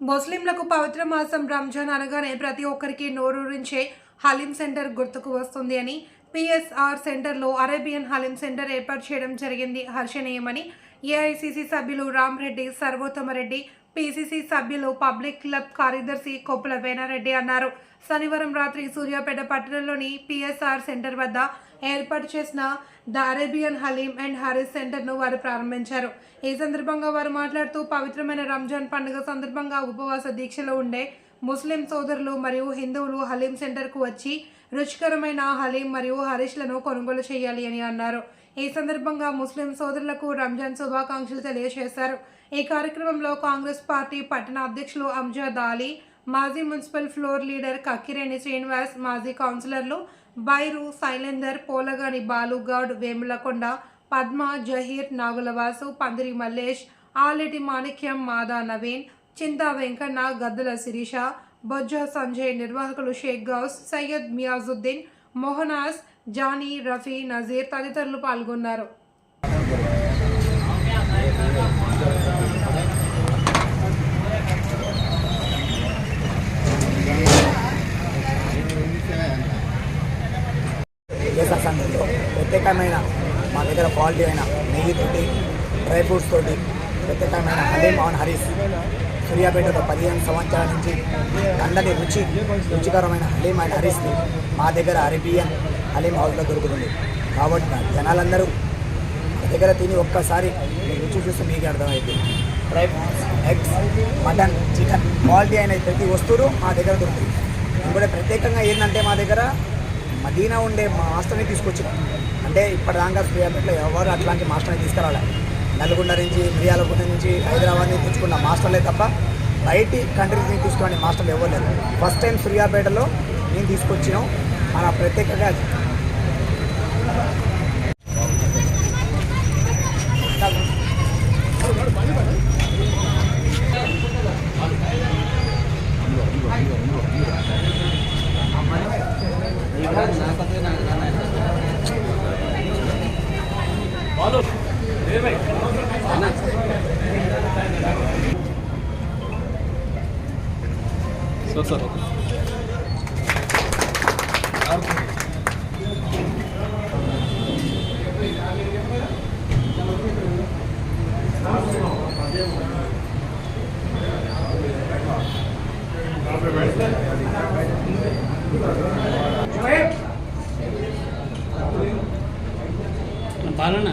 ముస్లింలకు పవిత్ర మాసం రంజాన్ అనగానే ప్రతి ఒక్కరికి నోరూరించే హలీం సెంటర్ గుర్తుకు వస్తుంది అని పిఎస్ఆర్ సెంటర్లో అరేబియన్ హలీం సెంటర్ ఏర్పాటు చేయడం జరిగింది హర్షణీయమని ఏఐసిసి సభ్యులు రామ్రెడ్డి సర్వోత్తమరెడ్డి పిసిసి సభ్యులు పబ్లిక్ క్లబ్ కార్యదర్శి కొప్పుల వేనారెడ్డి అన్నారు. శనివారం రాత్రి సూర్యాపేట పట్టణంలోని పిఎస్ఆర్ సెంటర్ వద్ద ఏర్పాటు చేసిన the Arabian haleem and harees సెంటర్ను వారు ప్రారంభించారు. ఈ సందర్భంగా వారు మాట్లాడుతూ పవిత్రమైన రంజాన్ పండుగ సందర్భంగా ఉపవాస దీక్షలో ఉండే ముస్లిం సోదరులు మరియు హిందువులు హలీం సెంటర్కు వచ్చి రుచికరమైన హలీం మరియు హరీష్లను కొనుగోలు చేయాలి అని అన్నారు. ఈ సందర్భంగా ముస్లిం సోదరులకు రంజాన్ శుభాకాంక్షలు తెలియజేశారు. ఈ కార్యక్రమంలో కాంగ్రెస్ పార్టీ పట్టణ అధ్యక్షులు అంజద్ అలీ మాజీ municipal floor leader Kakkireni Srinivas మాజీ కౌన్సిలర్లు బైరు శైలేందర్ పోలగాని బాలుగౌడ్ వేములకొండ పద్మ జహీర్ నాగులవాసు పందిరి మల్లేష్ ఆలెటి మాణిక్యం మాదా నవీన్ చింతా వెంకన్న గద్దుల శిరీష బొజ్జ సంజయ్ నిర్వాహకులు షేక్ గౌస్ సయ్యద్ మియాజుద్దీన్ మోహనాస్ జానీ రఫీ నజీర్ తదితరులు పాల్గొన్నారు. కేసర్ సంఘంలో ప్రత్యేకమైన మా దగ్గర క్వాలిటీ అయిన నెయ్యితోటి డ్రై ఫ్రూట్స్ తోటి ప్రత్యేకమైన హలీం ఆన్ హరీస్ సూర్యాపేటలో పదిహేను సంవత్సరాల నుంచి అందరి రుచి రుచికరమైన హలీం అండ్ హరీస్ని మా దగ్గర అరేబియన్ హలీం హౌస్లో దొరుకుతుంది. కాబట్టి జనాలందరూ మా దగ్గర తిని ఒక్కసారి రుచి చూస్తే మీకు అర్థమైంది. Dry eggs mutton chicken quality అయిన ప్రతి వస్తువులు మా దగ్గర దొరుకుతుంది ఇంకోటి ప్రత్యేకంగా ఏంటంటే మా దగ్గర మదీనా ఉండే మా మాస్టర్ని తీసుకొచ్చిన. అంటే ఇప్పటిదాకా సూర్యాపేటలో ఎవరు అట్లాంటి మాస్టర్ని తీసుకురావాలి నల్గొండ నుంచి మిర్యాలగూడ నుంచి హైదరాబాద్ నుంచి తెచ్చుకున్న మాస్టర్లే తప్ప బయటి కంట్రీస్ నుంచి తీసుకునే మాస్టర్లు ఎవరు లేరు. ఫస్ట్ టైం సూర్యాపేటలో నేను తీసుకొచ్చినాం. మన ప్రత్యేకంగా నాకు Tô só. ভালো না